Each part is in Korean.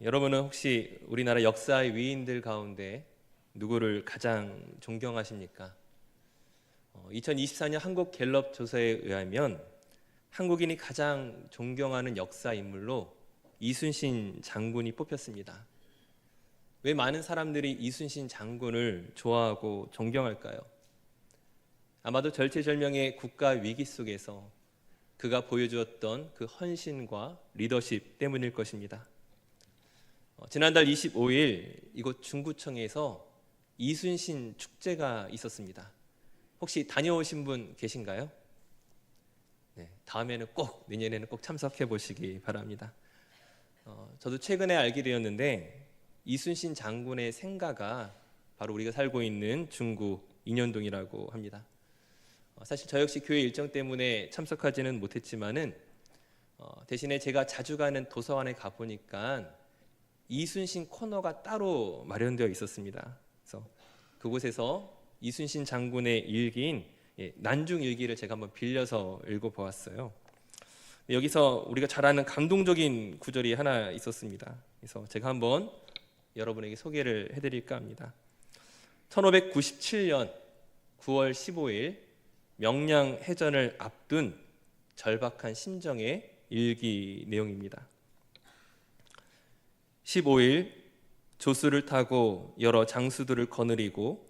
여러분은 혹시 우리나라 역사의 위인들 가운데 누구를 가장 존경하십니까? 어, 2024년 한국 갤럽 조사에 의하면 한국인이 가장 존경하는 역사 인물로 이순신 장군이 뽑혔습니다. 왜 많은 사람들이 이순신 장군을 좋아하고 존경할까요? 아마도 절체절명의 국가 위기 속에서 그가 보여주었던 그 헌신과 리더십 때문일 것입니다. 어, 지난달 25일 이곳 중구청에서 이순신 축제가 있었습니다. 혹시 다녀오신 분 계신가요? 네, 다음에는 꼭 내년에는 꼭 참석해 보시기 바랍니다. 어, 저도 최근에 알게 되었는데 이순신 장군의 생가가 바로 우리가 살고 있는 중구 인현동이라고 합니다. 어, 사실 저 역시 교회 일정 때문에 참석하지는 못했지만은 어, 대신에 제가 자주 가는 도서관에 가 보니까 이순신 코너가 따로 마련되어 있었습니다. 그래서 그곳에서 이순신 장군의 일기인 예, 난중 일기를 제가 한번 빌려서 읽어보았어요. 여기서 우리가 잘 아는 감동적인 구절이 하나 있었습니다. 그래서 제가 한번 여러분에게 소개를 해드릴까 합니다. 1597년 9월 15일 명량 해전을 앞둔 절박한 심정의 일기 내용입니다. 15일 조수를 타고 여러 장수들을 거느리고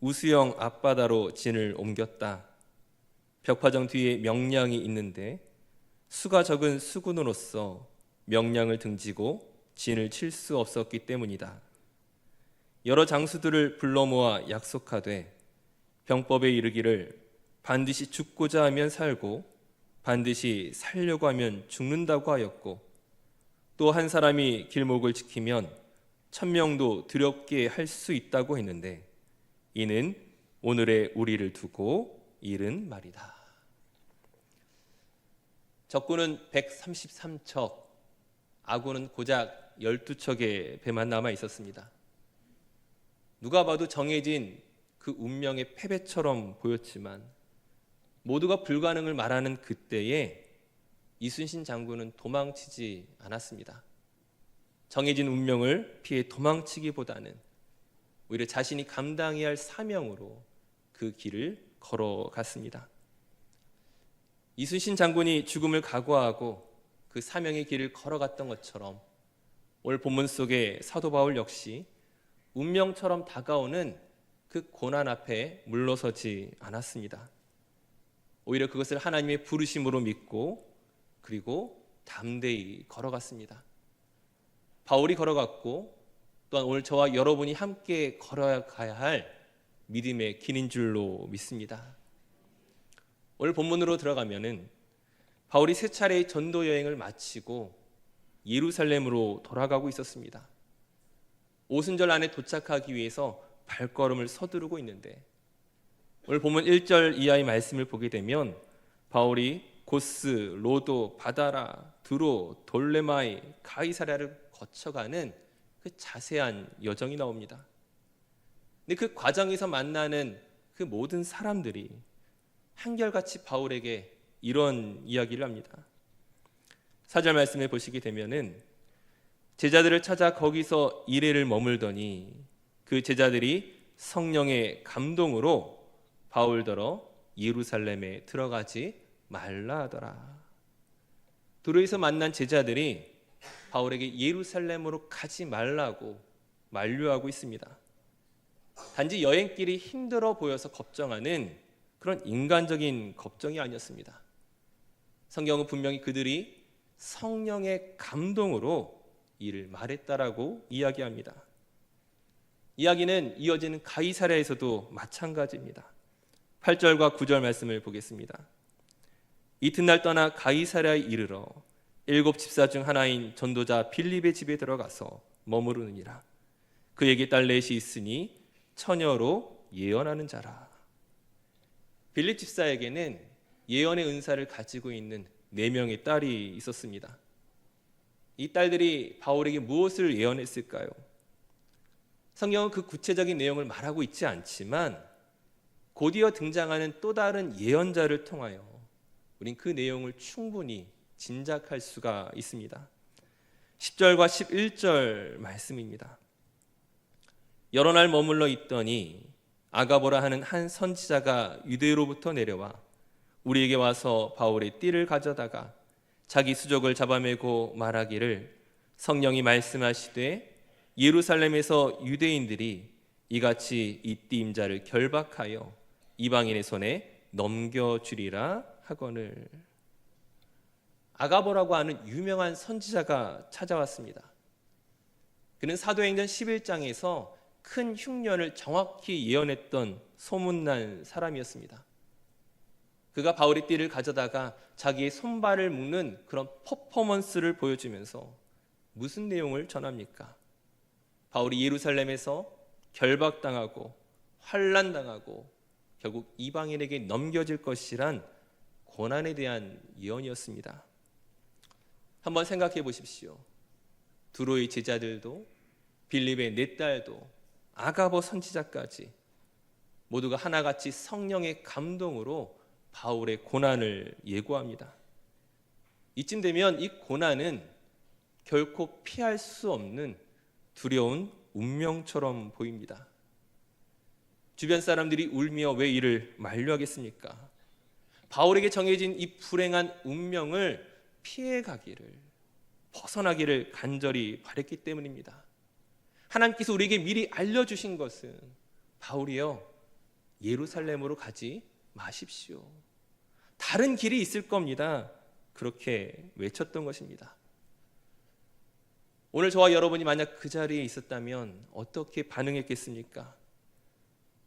우수영 앞바다로 진을 옮겼다. 벽화정 뒤에 명량이 있는데 수가 적은 수군으로서 명량을 등지고 진을 칠 수 없었기 때문이다. 여러 장수들을 불러 모아 약속하되 병법에 이르기를 반드시 죽고자 하면 살고 반드시 살려고 하면 죽는다고 하였고 또 한 사람이 길목을 지키면 천명도 두렵게 할 수 있다고 했는데 이는 오늘의 우리를 두고 이른 말이다. 적군은 133척, 아군은 고작 12척의 배만 남아 있었습니다. 누가 봐도 정해진 그 운명의 패배처럼 보였지만 모두가 불가능을 말하는 그때에 이순신 장군은 도망치지 않았습니다. 정해진 운명을 피해 도망치기보다는 오히려 자신이 감당해야 할 사명으로 그 길을 걸어갔습니다. 이순신 장군이 죽음을 각오하고 그 사명의 길을 걸어갔던 것처럼 오늘 본문 속의 사도 바울 역시 운명처럼 다가오는 그 고난 앞에 물러서지 않았습니다. 오히려 그것을 하나님의 부르심으로 믿고 그리고 담대히 걸어갔습니다. 바울이 걸어갔고 또한 오늘 저와 여러분이 함께 걸어가야 할 믿음의 길인 줄로 믿습니다. 오늘 본문으로 들어가면은 바울이 세 차례의 전도 여행을 마치고 예루살렘으로 돌아가고 있었습니다. 오순절 안에 도착하기 위해서 발걸음을 서두르고 있는데 오늘 보면 1절 이하의 말씀을 보게 되면 바울이 고스, 로도, 바다라, 두로, 돌레마이, 가이사랴를 거쳐가는 그 자세한 여정이 나옵니다. 근데 그 과정에서 만나는 그 모든 사람들이 한결같이 바울에게 이런 이야기를 합니다. 사절 말씀을 보시게 되면은 제자들을 찾아 거기서 이래를 머물더니 그 제자들이 성령의 감동으로 바울더러 예루살렘에 들어가지 말라 하더라. 도로에서 만난 제자들이 바울에게 예루살렘으로 가지 말라고 만류하고 있습니다. 단지 여행길이 힘들어 보여서 걱정하는 그런 인간적인 걱정이 아니었습니다. 성경은 분명히 그들이 성령의 감동으로 이를 말했다라고 이야기합니다. 이야기는 이어지는 가이사랴에서도 마찬가지입니다. 8절과 9절 말씀을 보겠습니다. 이튿날 떠나 가이사랴에 이르러 일곱 집사 중 하나인 전도자 빌립의 집에 들어가서 머무르느니라. 그에게 딸 넷이 있으니 처녀로 예언하는 자라. 빌립 집사에게는 예언의 은사를 가지고 있는 네 명의 딸이 있었습니다. 이 딸들이 바울에게 무엇을 예언했을까요? 성경은 그 구체적인 내용을 말하고 있지 않지만 곧이어 등장하는 또 다른 예언자를 통하여 우린 그 내용을 충분히 짐작할 수가 있습니다. 10절과 11절 말씀입니다. 여러 날 머물러 있더니 아가보라 하는 한 선지자가 유대로부터 내려와 우리에게 와서 바울의 띠를 가져다가 자기 수족을 잡아매고 말하기를 성령이 말씀하시되 예루살렘에서 유대인들이 이같이 이 띠임자를 결박하여 이방인의 손에 넘겨주리라 하거늘 아가보라고 하는 유명한 선지자가 찾아왔습니다. 그는 사도행전 11장에서 큰 흉년을 정확히 예언했던 소문난 사람이었습니다. 그가 바울의 띠를 가져다가 자기의 손발을 묶는 그런 퍼포먼스를 보여주면서 무슨 내용을 전합니까? 바울이 예루살렘에서 결박당하고 환란당하고 결국 이방인에게 넘겨질 것이란 고난에 대한 예언이었습니다. 한번 생각해 보십시오. 두로의 제자들도 빌립의 네 딸도 아가보 선지자까지 모두가 하나같이 성령의 감동으로 바울의 고난을 예고합니다. 이쯤 되면 이 고난은 결코 피할 수 없는 두려운 운명처럼 보입니다. 주변 사람들이 울며 왜 이를 만류하겠습니까? 바울에게 정해진 이 불행한 운명을 피해 가기를 벗어나기를 간절히 바랬기 때문입니다. 하나님께서 우리에게 미리 알려주신 것은 바울이여 예루살렘으로 가지 마십시오. 다른 길이 있을 겁니다. 그렇게 외쳤던 것입니다. 오늘 저와 여러분이 만약 그 자리에 있었다면 어떻게 반응했겠습니까?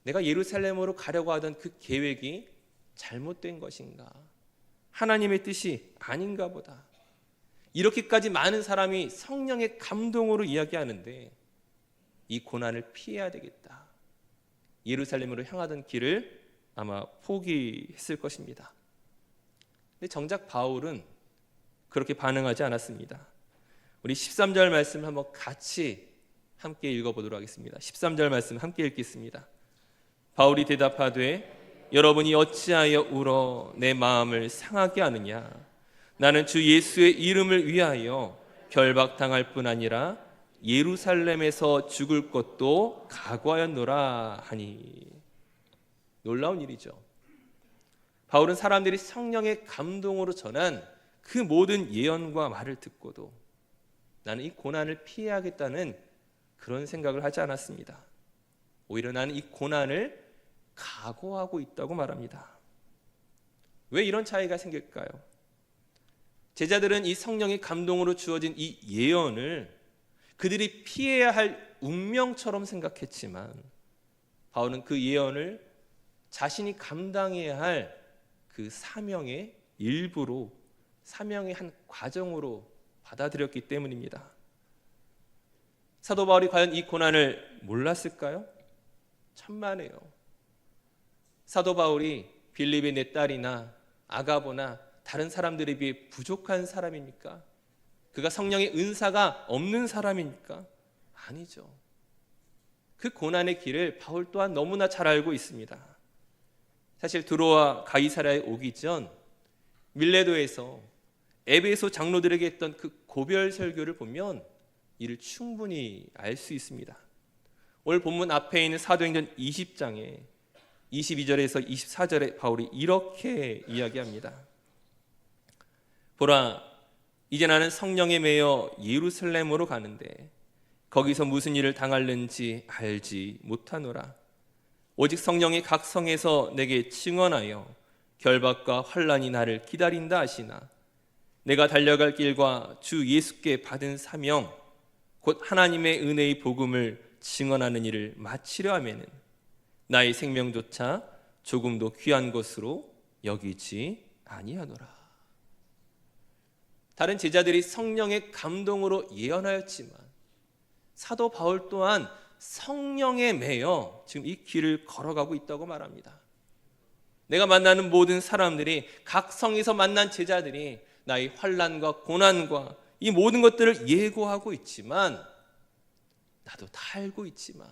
내가 예루살렘으로 가려고 하던 그 계획이 잘못된 것인가? 하나님의 뜻이 아닌가 보다. 이렇게까지 많은 사람이 성령의 감동으로 이야기하는데 이 고난을 피해야 되겠다. 예루살렘으로 향하던 길을 아마 포기했을 것입니다. 근데 정작 바울은 그렇게 반응하지 않았습니다. 우리 13절 말씀 한번 같이 함께 읽어보도록 하겠습니다. 13절 말씀 함께 읽겠습니다. 바울이 대답하되 여러분이 어찌하여 울어 내 마음을 상하게 하느냐 나는 주 예수의 이름을 위하여 결박당할 뿐 아니라 예루살렘에서 죽을 것도 각오하였노라 하니 놀라운 일이죠. 바울은 사람들이 성령의 감동으로 전한 그 모든 예언과 말을 듣고도 나는 이 고난을 피해야겠다는 그런 생각을 하지 않았습니다. 오히려 나는 이 고난을 각오하고 있다고 말합니다. 왜 이런 차이가 생길까요? 제자들은 이 성령의 감동으로 주어진 이 예언을 그들이 피해야 할 운명처럼 생각했지만 바울은 그 예언을 자신이 감당해야 할 그 사명의 일부로 사명의 한 과정으로 받아들였기 때문입니다. 사도 바울이 과연 이 고난을 몰랐을까요? 천만에요. 사도 바울이 빌립의 내 딸이나 아가보나 다른 사람들에 비해 부족한 사람입니까? 그가 성령의 은사가 없는 사람입니까? 아니죠. 그 고난의 길을 바울 또한 너무나 잘 알고 있습니다. 사실 드로와 가이사라에 오기 전 밀레도에서 에베소 장로들에게 했던 그 고별 설교를 보면 이를 충분히 알 수 있습니다. 오늘 본문 앞에 있는 사도행전 20장에 22절에서 24절에 바울이 이렇게 이야기합니다. 보라, 이제 나는 성령에 매여 예루살렘으로 가는데 거기서 무슨 일을 당할는지 알지 못하노라. 오직 성령이 각 성에서 내게 증언하여 결박과 환란이 나를 기다린다 하시나 내가 달려갈 길과 주 예수께 받은 사명 곧 하나님의 은혜의 복음을 증언하는 일을 마치려 하면은 나의 생명조차 조금도 귀한 것으로 여기지 아니하노라. 다른 제자들이 성령의 감동으로 예언하였지만 사도 바울 또한 성령에 매여 지금 이 길을 걸어가고 있다고 말합니다. 내가 만나는 모든 사람들이 각 성에서 만난 제자들이 나의 환란과 고난과 이 모든 것들을 예고하고 있지만 나도 다 알고 있지만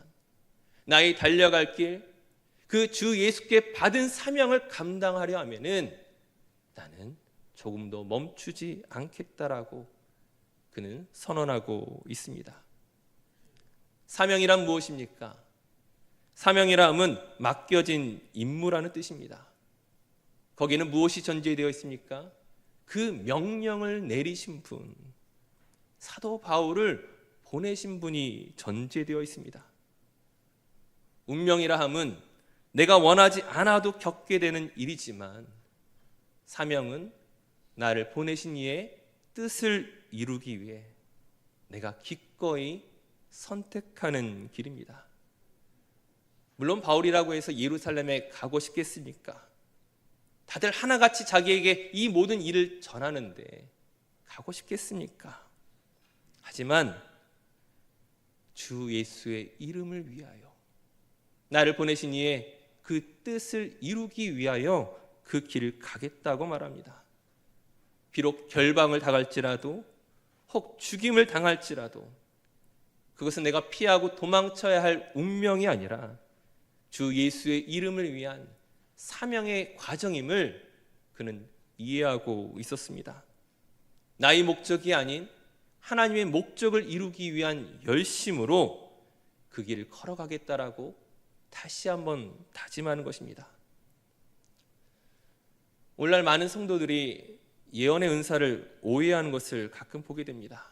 나의 달려갈 길, 그 주 예수께 받은 사명을 감당하려 하면은 나는 조금도 멈추지 않겠다라고 그는 선언하고 있습니다. 사명이란 무엇입니까? 사명이라 함은 맡겨진 임무라는 뜻입니다. 거기는 무엇이 전제되어 있습니까? 그 명령을 내리신 분, 사도 바울을 보내신 분이 전제되어 있습니다. 운명이라 함은 내가 원하지 않아도 겪게 되는 일이지만 사명은 나를 보내신 이의 뜻을 이루기 위해 내가 기꺼이 선택하는 길입니다. 물론 바울이라고 해서 예루살렘에 가고 싶겠습니까? 다들 하나같이 자기에게 이 모든 일을 전하는데 가고 싶겠습니까? 하지만 주 예수의 이름을 위하여 나를 보내신 이의 그 뜻을 이루기 위하여 그 길을 가겠다고 말합니다. 비록 결방을 당할지라도 혹 죽임을 당할지라도 그것은 내가 피하고 도망쳐야 할 운명이 아니라 주 예수의 이름을 위한 사명의 과정임을 그는 이해하고 있었습니다. 나의 목적이 아닌 하나님의 목적을 이루기 위한 열심으로 그 길을 걸어가겠다라고 다시 한번 다짐하는 것입니다. 오늘날 많은 성도들이 예언의 은사를 오해하는 것을 가끔 보게 됩니다.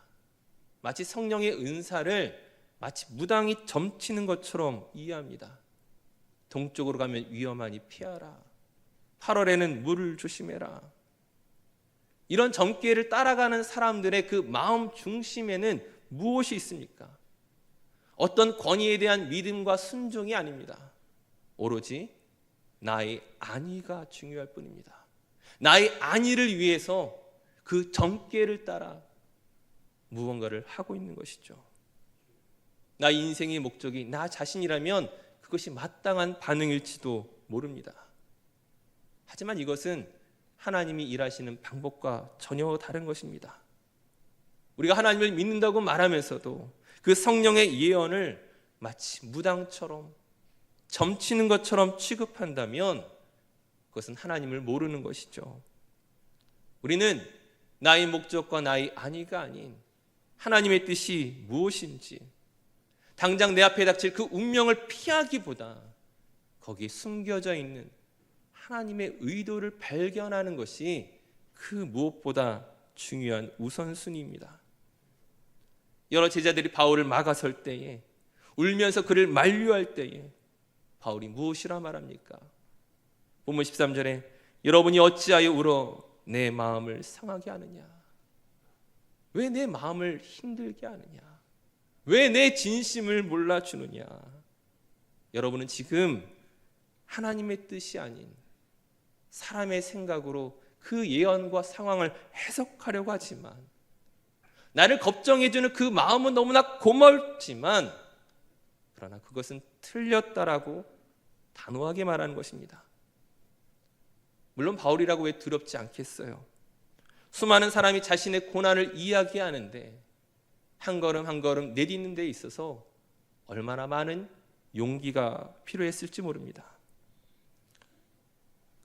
마치 성령의 은사를 마치 무당이 점치는 것처럼 이해합니다. 동쪽으로 가면 위험하니 피하라. 8월에는 물을 조심해라. 이런 점괘를 따라가는 사람들의 그 마음 중심에는 무엇이 있습니까? 어떤 권위에 대한 믿음과 순종이 아닙니다. 오로지 나의 안위가 중요할 뿐입니다. 나의 안위를 위해서 그 점괘를 따라 무언가를 하고 있는 것이죠. 나의 인생의 목적이 나 자신이라면 그것이 마땅한 반응일지도 모릅니다. 하지만 이것은 하나님이 일하시는 방법과 전혀 다른 것입니다. 우리가 하나님을 믿는다고 말하면서도 그 성령의 예언을 마치 무당처럼 점치는 것처럼 취급한다면 그것은 하나님을 모르는 것이죠. 우리는 나의 목적과 나의 안위가 아닌 하나님의 뜻이 무엇인지 당장 내 앞에 닥칠 그 운명을 피하기보다 거기 숨겨져 있는 하나님의 의도를 발견하는 것이 그 무엇보다 중요한 우선순위입니다. 여러 제자들이 바울을 막아설 때에 울면서 그를 만류할 때에 바울이 무엇이라 말합니까? 본문 13절에 여러분이 어찌하여 울어 내 마음을 상하게 하느냐? 왜 내 마음을 힘들게 하느냐? 왜 내 진심을 몰라주느냐? 여러분은 지금 하나님의 뜻이 아닌 사람의 생각으로 그 예언과 상황을 해석하려고 하지만 나를 걱정해주는 그 마음은 너무나 고맙지만 그러나 그것은 틀렸다라고 단호하게 말하는 것입니다. 물론 바울이라고 왜 두렵지 않겠어요? 수많은 사람이 자신의 고난을 이야기하는데 한 걸음 한 걸음 내딛는 데 있어서 얼마나 많은 용기가 필요했을지 모릅니다.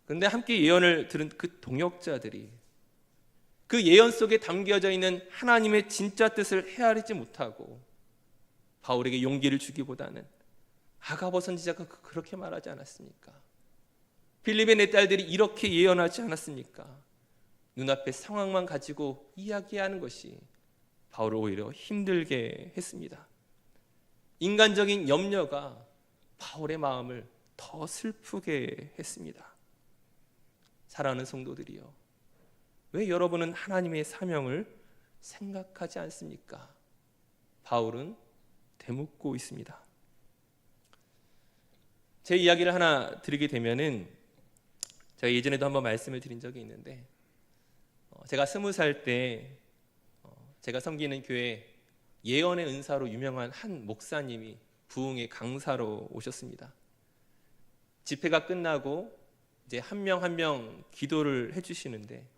그런데 함께 예언을 들은 그 동역자들이 그 예언 속에 담겨져 있는 하나님의 진짜 뜻을 헤아리지 못하고 바울에게 용기를 주기보다는 아가버 선지자가 그- 그렇게 말하지 않았습니까? 빌립의 내 딸들이 이렇게 예언하지 않았습니까? 눈앞의 상황만 가지고 이야기하는 것이 바울을 오히려 힘들게 했습니다. 인간적인 염려가 바울의 마음을 더 슬프게 했습니다. 사랑하는 성도들이요. 왜 여러분은 하나님의 사명을 생각하지 않습니까? 바울은 되묻고 있습니다. 제 이야기를 하나 드리게 되면은 제가 예전에도 한번 말씀을 드린 적이 있는데 어, 제가 스무 살때 어, 제가 섬기는 교회 예언의 은사로 유명한 한 목사님이 부흥의 강사로 오셨습니다. 집회가 끝나고 이제 한 명 한 명 기도를 해주시는데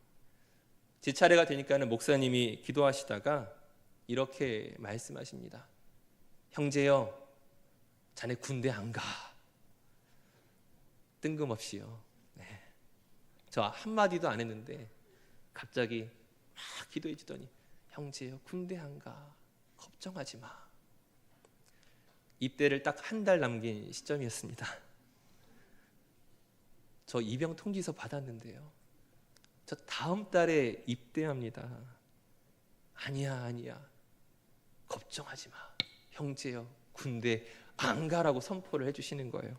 제 차례가 되니까는 목사님이 기도하시다가 이렇게 말씀하십니다. 형제여, 자네 군대 안 가. 뜬금없이요. 네. 저 한마디도 안 했는데 갑자기 막 기도해 주더니 형제여 군대 안 가. 걱정하지 마. 입대를 딱 한 달 남긴 시점이었습니다. 저 입영 통지서 받았는데요. 저 다음 달에 입대합니다. 아니야, 아니야. 걱정하지 마. 형제여, 군대 안 가라고 선포를 해주시는 거예요.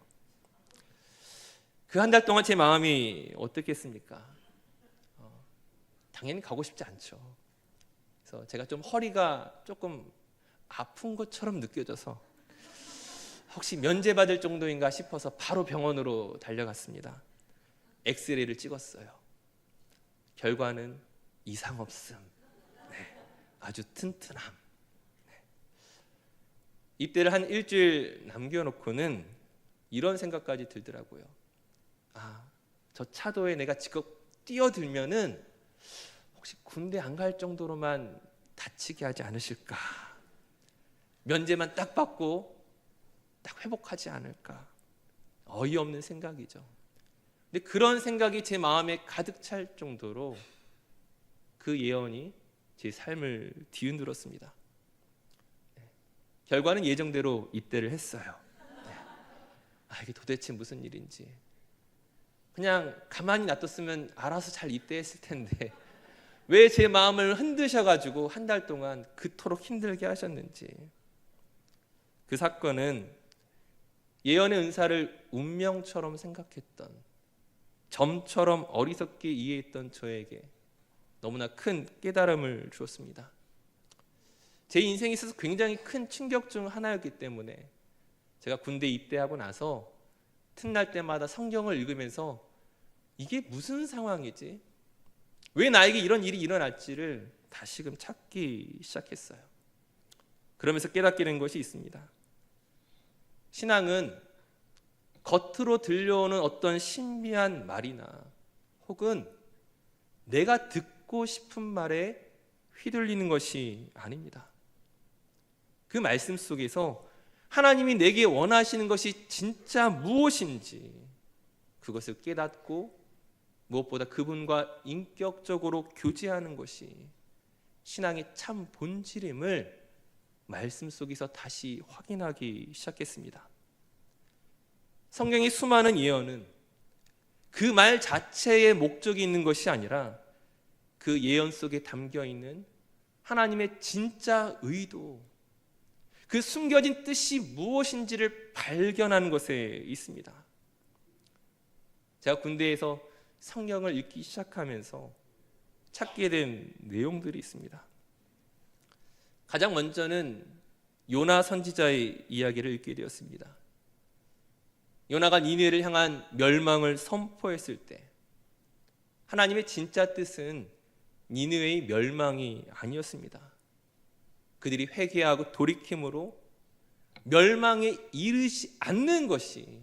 그 한 달 동안 제 마음이 어떻겠습니까? 어, 당연히 가고 싶지 않죠. 그래서 제가 좀 허리가 조금 아픈 것처럼 느껴져서 혹시 면제 받을 정도인가 싶어서 바로 병원으로 달려갔습니다. 엑스레이를 찍었어요. 결과는 이상 없음. 네, 아주 튼튼함. 네. 입대를 한 일주일 남겨놓고는 이런 생각까지 들더라고요. 아, 저 차도에 내가 직접 뛰어들면은 혹시 군대 안 갈 정도로만 다치게 하지 않으실까? 면제만 딱 받고 딱 회복하지 않을까? 어이없는 생각이죠. 근데 그런 생각이 제 마음에 가득 찰 정도로 그 예언이 제 삶을 뒤흔들었습니다. 네. 결과는 예정대로 입대를 했어요. 네. 아 이게 도대체 무슨 일인지 그냥 가만히 놔뒀으면 알아서 잘 입대했을 텐데 왜 제 마음을 흔드셔가지고 한 달 동안 그토록 힘들게 하셨는지 그 사건은 예언의 은사를 운명처럼 생각했던 점처럼 어리석게 이해했던 저에게 너무나 큰 깨달음을 주었습니다. 제 인생에 있어서 굉장히 큰 충격 중 하나였기 때문에 제가 군대 입대하고 나서 틈날 때마다 성경을 읽으면서 이게 무슨 상황이지? 왜 나에게 이런 일이 일어날지를 다시금 찾기 시작했어요. 그러면서 깨닫게 된 것이 있습니다. 신앙은 겉으로 들려오는 어떤 신비한 말이나 혹은 내가 듣고 싶은 말에 휘둘리는 것이 아닙니다. 그 말씀 속에서 하나님이 내게 원하시는 것이 진짜 무엇인지 그것을 깨닫고 무엇보다 그분과 인격적으로 교제하는 것이 신앙의 참 본질임을 말씀 속에서 다시 확인하기 시작했습니다. 성경의 수많은 예언은 그 말 자체의 목적이 있는 것이 아니라 그 예언 속에 담겨 있는 하나님의 진짜 의도, 그 숨겨진 뜻이 무엇인지를 발견하는 것에 있습니다. 제가 군대에서 성경을 읽기 시작하면서 찾게 된 내용들이 있습니다. 가장 먼저는 요나 선지자의 이야기를 읽게 되었습니다. 요나가 니네를 향한 멸망을 선포했을 때 하나님의 진짜 뜻은 니느웨의 멸망이 아니었습니다. 그들이 회개하고 돌이킴으로 멸망에 이르지 않는 것이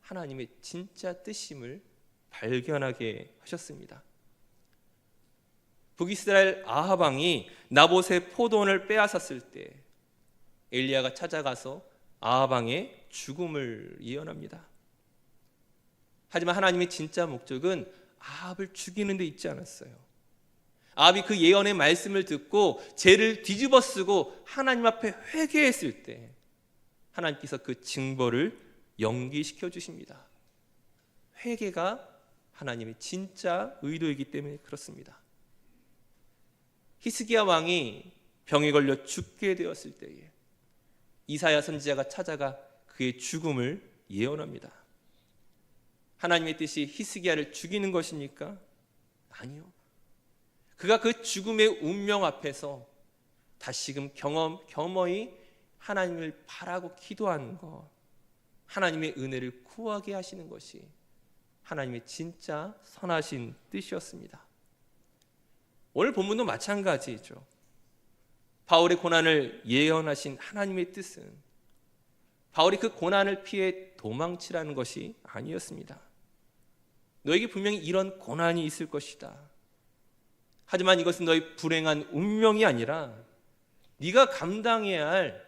하나님의 진짜 뜻임을 발견하게 하셨습니다. 북이스라엘 아하방이 나봇의 포도원을 빼앗았을 때 엘리야가 찾아가서 아하방의 죽음을 예언합니다. 하지만 하나님의 진짜 목적은 아합을 죽이는 데 있지 않았어요. 아합이 그 예언의 말씀을 듣고 죄를 뒤집어 쓰고 하나님 앞에 회개했을 때 하나님께서 그 징벌을 연기시켜 주십니다. 회개가 하나님의 진짜 의도이기 때문에 그렇습니다. 히스기야 왕이 병에 걸려 죽게 되었을 때에 이사야 선지자가 찾아가 그의 죽음을 예언합니다. 하나님의 뜻이 히스기야를 죽이는 것입니까? 아니요. 그가 그 죽음의 운명 앞에서 다시금 경험 겸허히 하나님을 바라고 기도하는 것, 하나님의 은혜를 구하게 하시는 것이 하나님의 진짜 선하신 뜻이었습니다. 오늘 본문도 마찬가지죠. 바울의 고난을 예언하신 하나님의 뜻은 바울이 그 고난을 피해 도망치라는 것이 아니었습니다. 너에게 분명히 이런 고난이 있을 것이다. 하지만 이것은 너의 불행한 운명이 아니라 네가 감당해야 할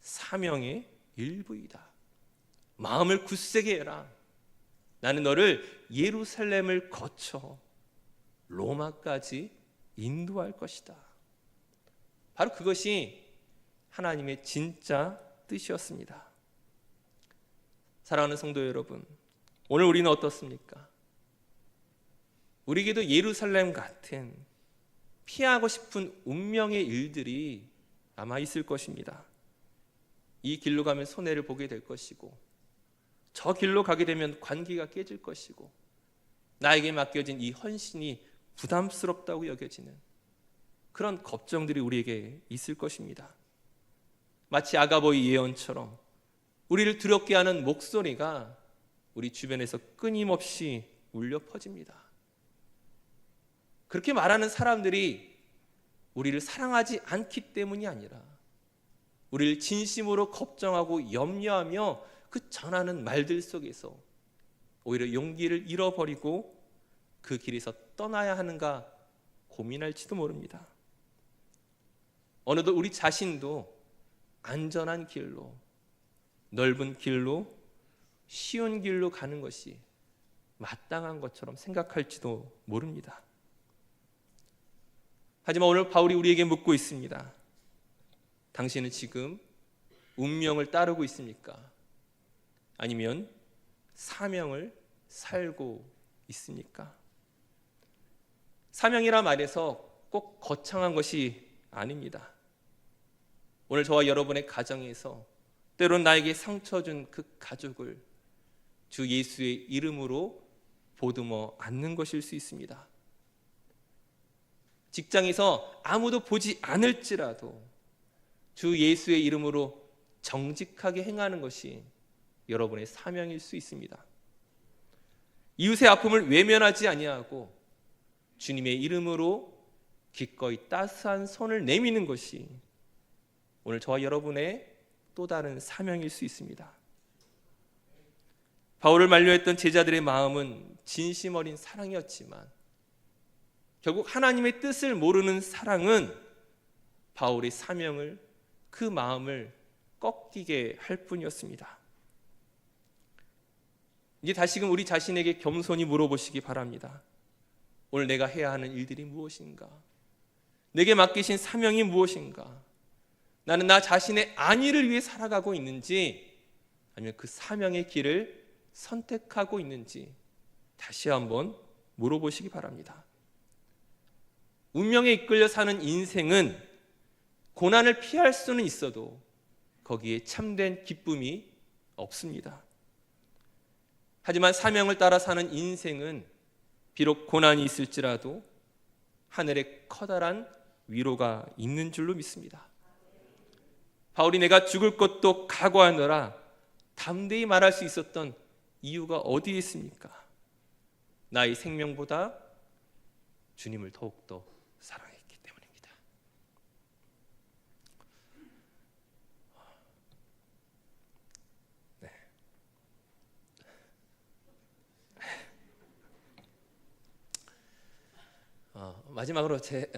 사명의 일부이다. 마음을 굳세게 해라. 나는 너를 예루살렘을 거쳐 로마까지 인도할 것이다. 바로 그것이 하나님의 진짜 뜻이었습니다. 사랑하는 성도 여러분, 오늘 우리는 어떻습니까? 우리에게도 예루살렘 같은 피하고 싶은 운명의 일들이 아마 있을 것입니다. 이 길로 가면 손해를 보게 될 것이고, 저 길로 가게 되면 관계가 깨질 것이고, 나에게 맡겨진 이 헌신이 부담스럽다고 여겨지는 그런 걱정들이 우리에게 있을 것입니다. 마치 아가보의 예언처럼 우리를 두렵게 하는 목소리가 우리 주변에서 끊임없이 울려 퍼집니다. 그렇게 말하는 사람들이 우리를 사랑하지 않기 때문이 아니라 우리를 진심으로 걱정하고 염려하며 그 전하는 말들 속에서 오히려 용기를 잃어버리고 그 길에서 떠나야 하는가 고민할지도 모릅니다. 어느덧 우리 자신도 안전한 길로 넓은 길로 쉬운 길로 가는 것이 마땅한 것처럼 생각할지도 모릅니다. 하지만 오늘 바울이 우리에게 묻고 있습니다. 당신은 지금 운명을 따르고 있습니까? 아니면 사명을 살고 있습니까? 사명이라 말해서 꼭 거창한 것이 아닙니다. 오늘 저와 여러분의 가정에서 때론 나에게 상처 준 그 가족을 주 예수의 이름으로 보듬어 안는 것일 수 있습니다. 직장에서 아무도 보지 않을지라도 주 예수의 이름으로 정직하게 행하는 것이 여러분의 사명일 수 있습니다. 이웃의 아픔을 외면하지 아니하고 주님의 이름으로 기꺼이 따스한 손을 내미는 것이 오늘 저와 여러분의 또 다른 사명일 수 있습니다. 바울을 만류했던 제자들의 마음은 진심 어린 사랑이었지만 결국 하나님의 뜻을 모르는 사랑은 바울의 사명을 그 마음을 꺾이게 할 뿐이었습니다. 이제 다시금 우리 자신에게 겸손히 물어보시기 바랍니다. 오늘 내가 해야 하는 일들이 무엇인가? 내게 맡기신 사명이 무엇인가? 나는 나 자신의 안위를 위해 살아가고 있는지 아니면 그 사명의 길을 선택하고 있는지 다시 한번 물어보시기 바랍니다. 운명에 이끌려 사는 인생은 고난을 피할 수는 있어도 거기에 참된 기쁨이 없습니다. 하지만 사명을 따라 사는 인생은 비록 고난이 있을지라도 하늘에 커다란 위로가 있는 줄로 믿습니다. 바울이 내가 죽을 것도 각오하느라 담대히 말할 수 있었던 이유가 어디에 있습니까? 나의 생명보다 주님을 더욱더 사랑했기 때문입니다. 네. 어, 마지막으로 제.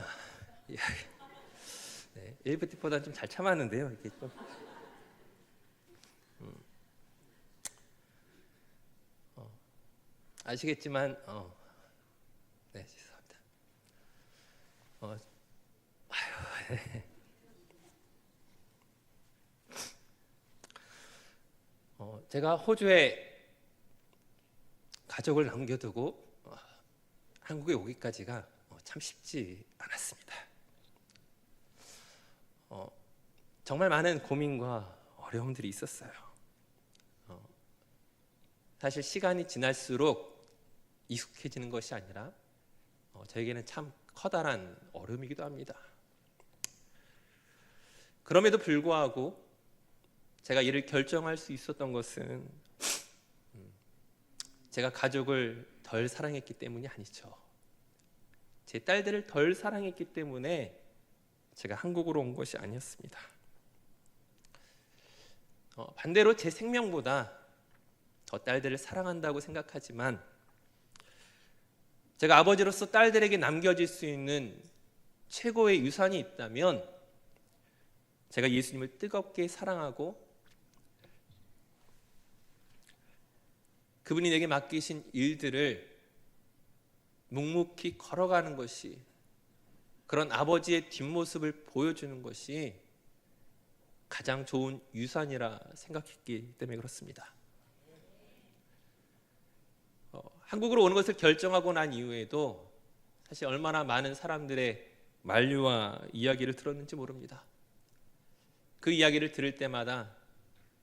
네, 일부티보다 좀 잘 참았는데요. 이렇게 좀. 음. 어, 아시겠지만, 어, 네 죄송합니다. 어, 아유, 네. 어, 제가 호주에 가족을 남겨두고 어, 한국에 오기까지가 어, 참 쉽지 않았습니다. 어, 정말 많은 고민과 어려움들이 있었어요. 어, 사실 시간이 지날수록 익숙해지는 것이 아니라 어, 저에게는 참 커다란 어려움이기도 합니다. 그럼에도 불구하고 제가 이를 결정할 수 있었던 것은 음, 제가 가족을 덜 사랑했기 때문이 아니죠. 제 딸들을 덜 사랑했기 때문에 제가 한국으로 온 것이 아니었습니다. 어, 반대로 제 생명보다 더 딸들을 사랑한다고 생각하지만 제가 아버지로서 딸들에게 남겨질 수 있는 최고의 유산이 있다면 제가 예수님을 뜨겁게 사랑하고 그분이 내게 맡기신 일들을 묵묵히 걸어가는 것이 그런 아버지의 뒷모습을 보여주는 것이 가장 좋은 유산이라 생각했기 때문에 그렇습니다. 어, 한국으로 오는 것을 결정하고 난 이후에도 사실 얼마나 많은 사람들의 만류와 이야기를 들었는지 모릅니다. 그 이야기를 들을 때마다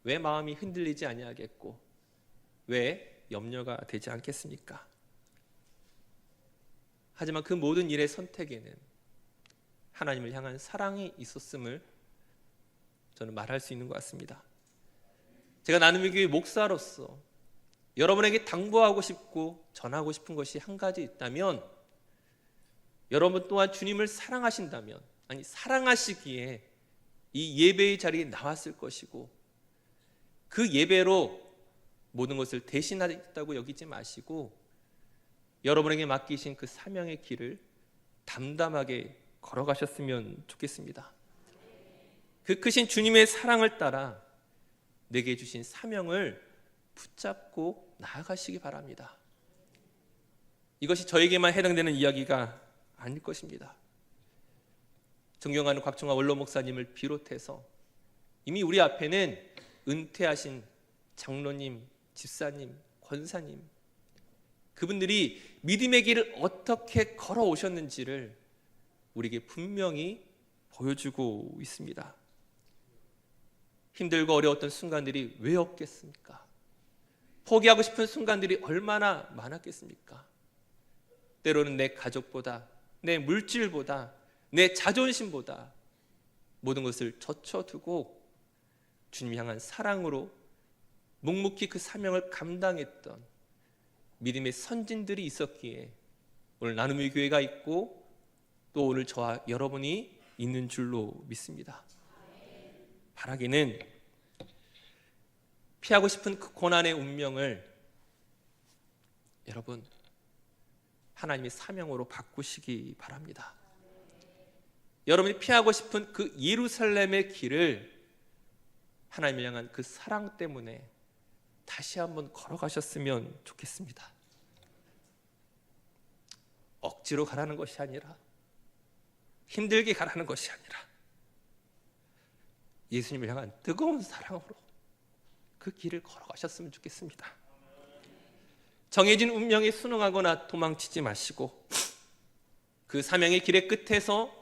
왜 마음이 흔들리지 아니하겠고 왜 염려가 되지 않겠습니까? 하지만 그 모든 일의 선택에는 하나님을 향한 사랑이 있었음을 저는 말할 수 있는 것 같습니다. 제가 나눔의 교회 목사로서 여러분에게 당부하고 싶고 전하고 싶은 것이 한 가지 있다면 여러분 또한 주님을 사랑하신다면 아니 사랑하시기에 이 예배의 자리에 나왔을 것이고 그 예배로 모든 것을 대신하겠다고 여기지 마시고 여러분에게 맡기신 그 사명의 길을 담담하게 걸어가셨으면 좋겠습니다. 그 크신 주님의 사랑을 따라 내게 주신 사명을 붙잡고 나아가시기 바랍니다. 이것이 저에게만 해당되는 이야기가 아닐 것입니다. 존경하는 곽종화 원로 목사님을 비롯해서 이미 우리 앞에는 은퇴하신 장로님, 집사님, 권사님 그분들이 믿음의 길을 어떻게 걸어오셨는지를 우리에게 분명히 보여주고 있습니다. 힘들고 어려웠던 순간들이 왜 없겠습니까? 포기하고 싶은 순간들이 얼마나 많았겠습니까? 때로는 내 가족보다, 내 물질보다, 내 자존심보다 모든 것을 젖혀두고 주님 향한 사랑으로 묵묵히 그 사명을 감당했던 믿음의 선진들이 있었기에 오늘 나눔의 교회가 있고 또 오늘 저와 여러분이 있는 줄로 믿습니다. 바라기는 피하고 싶은 그 고난의 운명을 여러분 하나님의 사명으로 바꾸시기 바랍니다. 여러분이 피하고 싶은 그 예루살렘의 길을 하나님을 향한 그 사랑 때문에 다시 한번 걸어가셨으면 좋겠습니다. 억지로 가라는 것이 아니라 힘들게 가라는 것이 아니라 예수님을 향한 뜨거운 사랑으로 그 길을 걸어가셨으면 좋겠습니다. 정해진 운명에 순응하거나 도망치지 마시고 그 사명의 길의 끝에서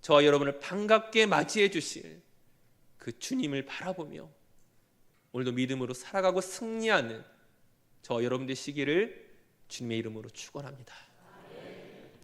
저와 여러분을 반갑게 맞이해 주실 그 주님을 바라보며 오늘도 믿음으로 살아가고 승리하는 저와 여러분 되시기를 주님의 이름으로 축원합니다.